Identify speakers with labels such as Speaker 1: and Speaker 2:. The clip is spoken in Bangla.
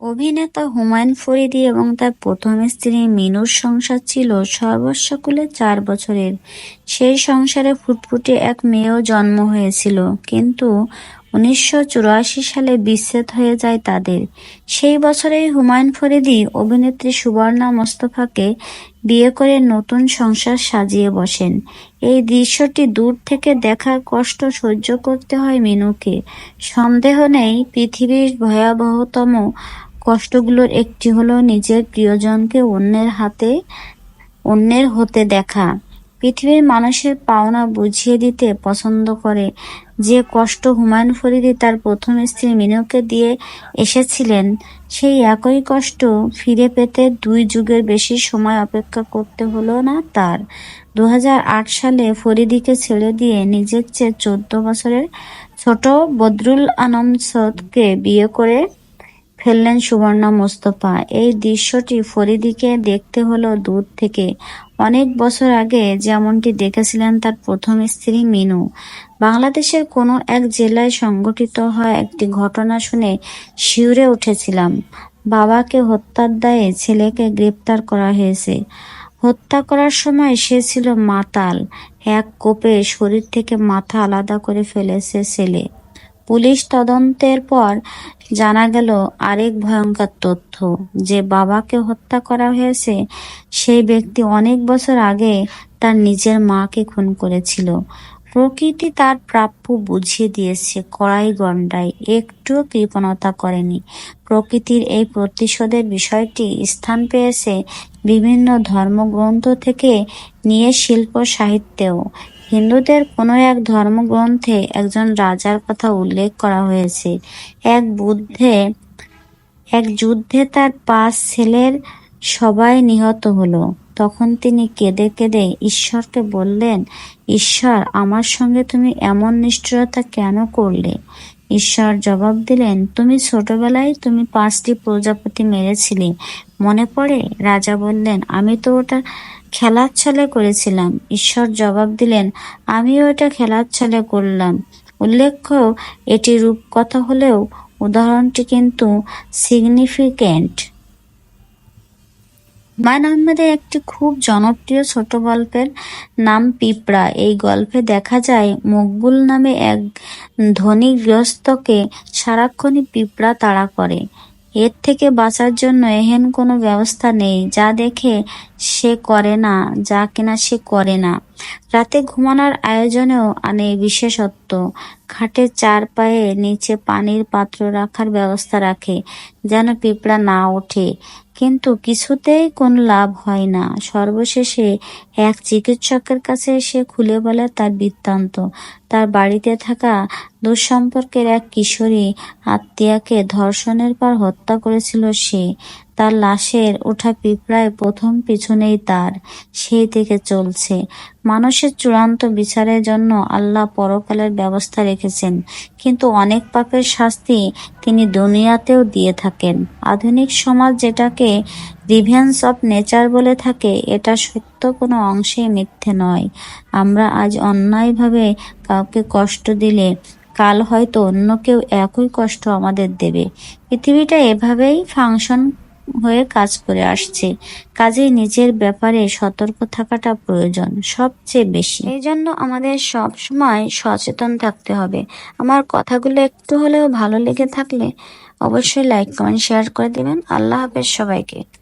Speaker 1: অভিনেতা হুমায়ুন ফরিদি এবং তার প্রথম স্ত্রী মিনুর সংসার ছিল সর্বস্বকুলে চার বছরের। সেই সংসারে ফুটফুটে এক মেয়েও জন্ম হয়েছিল, কিন্তু উনিশশো চুরাশি সালে বিচ্ছেদ হয়ে যায় তাদের। সেই বছরেই হুমায়ুন ফরিদি অভিনেত্রী সুবর্ণা মোস্তফাকে বিয়ে করে নতুন সংসার সাজিয়ে বসেন। এই দৃশ্যটি দূর থেকে দেখার কষ্ট সহ্য করতে হয় মিনুকে। সন্দেহ নেই পৃথিবীর ভয়াবহতম কষ্টগুলোর একটি হলো নিজের প্রিয়জনকে অন্যের হাতে, অন্যের হতে দেখা। পৃথিবীর মানুষের পাওনা বুঝিয়ে দিতে পছন্দ করে। যে কষ্ট হুমায়ুন ফরিদি তার প্রথম স্ত্রী মিনুকে দিয়ে এসেছিলেন, সেই একই কষ্ট ফিরে পেতে দুই যুগের বেশি সময় অপেক্ষা করতে হলো না তার। দু হাজার আট সালে ফরিদিকে ছেড়ে দিয়ে নিজের চেয়ে চোদ্দ বছরের ছোট বদরুল আনম সদকে বিয়ে করে ফেললেন সুবর্ণা মোস্তফা। এই দৃশ্যটি ফরিদিকে দেখতে হলো দূর থেকে। অনেক বছর আগে যেমনটি দেখেছিলেন তার প্রথম স্ত্রী মিনু। বাংলাদেশের কোনো এক জেলায় সংঘটিত হয় একটি ঘটনা শুনে শিউরে উঠেছিলাম। বাবাকে হত্যার দায়ে ছেলেকে গ্রেপ্তার করা হয়েছে। হত্যা করার সময় সে ছিল মাতাল। এক কোপে শরীর থেকে মাথা আলাদা করে ফেলেছে ছেলে। পুলিশ তদন্তের পর জানা গেল আরেক ভয়ঙ্কর তথ্য, যে বাবাকে হত্যা করা হয়েছে সেই ব্যক্তি অনেক বছর আগে তার নিজের মাকে খুন করেছিল। প্রকৃতি তার প্রাপ্য বুঝিয়ে দিয়েছে, কড়াই গন্ডায় একটুও কৃপণতা করেনি। প্রকৃতির এই প্রতিশোধের বিষয়টি স্থান পেয়েছে বিভিন্ন ধর্মগ্রন্থ থেকে নিয়ে শিল্প সাহিত্যেও। হিন্দুদের কোনো এক ধর্মগ্রন্থে একজন রাজার কথা উল্লেখ করা হয়েছে। এক বুদ্ধে, এক যুদ্ধে তার পাঁচ ছেলের সবাই নিহত হলো। তখন তিনি কেঁদে কেঁদে ঈশ্বরকে বললেন, ঈশ্বর, আমার সঙ্গে তুমি এমন নিষ্ঠুরতা কেন করলে? ঈশ্বর জবাব দিলেন, তুমি ছোটবেলায় তুমি পাঁচটি প্রজাপতি মেরেছিলে। মনে পড়ে? রাজা বললেন, আমি তো ওটা খেলার ছলে করেছিলাম। ঈশ্বর জবাব দিলেন, আমিও এটা খেলার ছলে করলাম। উল্লেখ্য, এটি রূপকথা হলেও উদাহরণটি কিন্তু সিগনিফিকেন্ট হুমায়ুন আহমেদের একটি খুব জনপ্রিয় ছোট গল্পের নাম পিঁপড়া। এই গল্পে দেখা যায়, মকবুল নামে এক ধনী গৃহস্থকে সারাক্ষণই পিঁপড়া তাড়া করে। এর থেকে বাঁচার জন্য এহেন কোনো ব্যবস্থা নেই, যা দেখে সে করে না, যা কিনা সে করে না। রাতে ঘুমানোর আয়োজনেও আনে বিশেষত্ব। খাটের চার পায়ে নিচে পানির পাত্র রাখার ব্যবস্থা রাখে, যেন পিঁপড়া না ওঠে। কিন্তু কিছুতেই কোন লাভ হয় না। সর্বশেষে এক চিকিৎসকের কাছে এসে খুলে বলে তার বৃত্তান্ত। তার বাড়িতে থাকা দুঃসম্পর্কের এক কিশোরী আত্মীয়াকে ধর্ষণের পর হত্যা করেছিল সে। তার লাশের ওঠা পিঁপড়ায় প্রথম পিছনেই তার, সেই থেকে চলছে। মানুষের চূড়ান্ত বিচারের জন্য আল্লাহ পরকালের ব্যবস্থা রেখেছেন, কিন্তু অনেক পাপের শাস্তি তিনি দুনিয়াতেও দিয়ে থাকেন। আধুনিক সমাজ যেটাকে রিভেন্স অফ নেচার বলে থাকে, এটা সত্য কোনো অংশেই মিথ্যে নয়। আমরা আজ অন্যায়ভাবে কাউকে কষ্ট দিলে কাল হয়তো অন্য কেউ একই কষ্ট আমাদের দেবে। পৃথিবীটা এভাবেই ফাংশন হয়ে কাজ করে আসছে। কাজেই নিজের ব্যাপারে সতর্ক থাকাটা প্রয়োজন, সবচেয়ে বেশি। এই জন্য আমাদের সব সময় সচেতন থাকতে হবে। আমার কথাগুলো একটু হলেও ভালো লেগে থাকলে অবশ্যই লাইক কমেন্ট শেয়ার করে দিবেন। আল্লাহ হাফেজ সবাইকে।